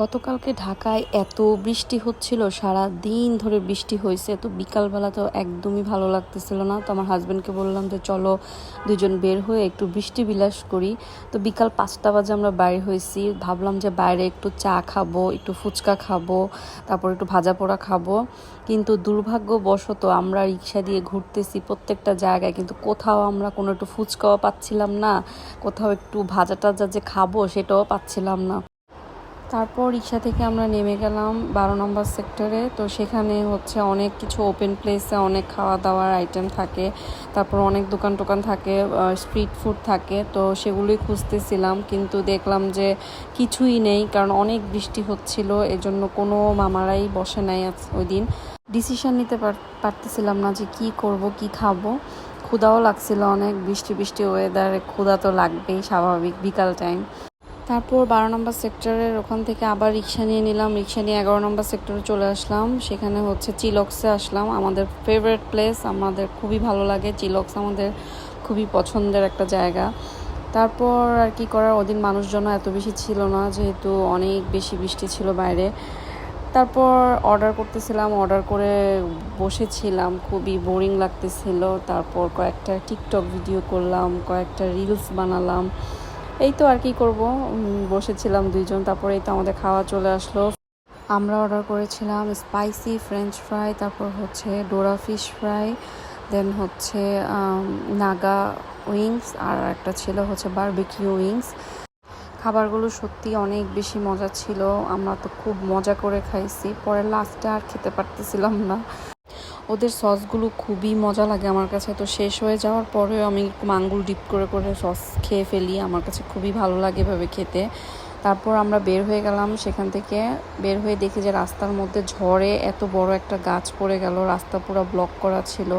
গতকালকে ঢাকায় এত বৃষ্টি হচ্ছিল, সারা দিন ধরে বৃষ্টি হয়েছে, তো বিকালবেলা তো একদমই ভালো লাগতেছিল না। তো আমার হাজব্যান্ডকে বললাম যে, চলো দুজন বের হয়ে একটু বৃষ্টি বিলাস করি। তো বিকাল পাঁচটা বাজে আমরা বাইরে হয়েছি, ভাবলাম যে বাইরে একটু চা খাব, একটু ফুচকা খাব, তারপর একটু ভাজা পোড়া খাব। কিন্তু দুর্ভাগ্যবশত আমরা রিক্সা দিয়ে ঘুরতেছি প্রত্যেকটা জায়গায়, কিন্তু কোথাও আমরা কোনো একটু ফুচকাও পাচ্ছিলাম না, কোথাও একটু ভাজা টাজা যে খাব সেটাও পাচ্ছিলাম না। তারপর রিক্সা থেকে আমরা নেমে গেলাম বারো নম্বর সেক্টরে। তো সেখানে হচ্ছে অনেক কিছু ওপেন প্লেসে অনেক খাওয়া দাওয়ার আইটেম থাকে। তারপর অনেক দোকান টোকান থাকে স্ট্রিট ফুড থাকে। তো সেগুলোই খুঁজতেছিলাম কিন্তু দেখলাম যে কিছুই নেই কারণ অনেক বৃষ্টি হচ্ছিল, এজন্য কোনো মামারাই বসে নাই ওই দিন ডিসিশন নিতে পার- পারতেছিলাম না যে কি করব, কি খাব। ক্ষুদাও লাগছিল অনেক, বৃষ্টি বৃষ্টি ওয়েদারে ক্ষুদা তো লাগবেই স্বাভাবিক বিকাল টাইম তারপর বারো নম্বর সেক্টরের ওখান থেকে আবার রিক্সা নিয়ে নিলাম। রিক্সা নিয়ে এগারো নম্বর সেক্টরে চলে আসলাম। সেখানে হচ্ছে চিলক্সে আসলাম। আমাদের ফেভারিট প্লেস আমাদের খুবই ভালো লাগে। চিলক্স আমাদের খুবই পছন্দের একটা জায়গা। তারপর আর কি করার? ওদিন মানুষজন এত বেশি ছিল না, যেহেতু অনেক বেশি বৃষ্টি ছিল বাইরে। তারপর অর্ডার করতেছিলাম। অর্ডার করে বসেছিলাম। খুবই বোরিং লাগতেছিল। তারপর কয়েকটা টিকটক ভিডিও করলাম, কয়েকটা রিলস বানালাম। এই তো আর কি করব। বসেছিলাম দুইজন, তারপরে এই তো আমাদের খাওয়া চলে আসলো। আমরা অর্ডার করেছিলাম স্পাইসি ফ্রেঞ্চ ফ্রাই তারপর হচ্ছে ডোরা ফিশ ফ্রাই দেন হচ্ছে নাগা উইংস আর একটা ছিল হচ্ছে বারবিকিউ উইংস খাবারগুলো সত্যি অনেক বেশি মজা ছিল, আমরা তো খুব মজা করে খাইছি, পরে লাস্টে আর খেতে পারতেছিলাম না। ওদের সসগুলো খুবই মজা লাগে আমার কাছে। তো শেষ হয়ে যাওয়ার পরেও আমি এরকম আঙ্গুল ডিপ করে করে সস খেয়ে ফেলি, আমার কাছে খুবই ভালো লাগে এভাবে খেতে। তারপর আমরা বের হয়ে গেলাম সেখান থেকে, বের হয়ে দেখি যে রাস্তার মধ্যে ঝড়ে এত বড় একটা গাছ পড়ে গেল, রাস্তা পুরো ব্লক করা ছিল।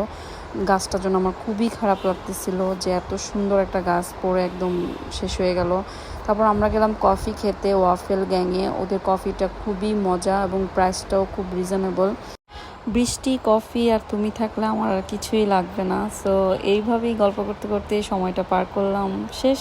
গাছটার জন্য আমার খুবই খারাপ লাগতেছিল যে এত সুন্দর একটা গাছ পড়ে একদম শেষ হয়ে গেল। তারপর আমরা গেলাম কফি খেতে ওয়াফেল গ্যাংয়ে, ওদের কফিটা খুবই মজা এবং প্রাইসটাও খুব রিজনেবল বৃষ্টি, কফি আর তুমি থাকলে আমার আর কিছুই লাগবে না। সো এইভাবেই গল্প করতে করতে সময়টা পার করলাম। শেষ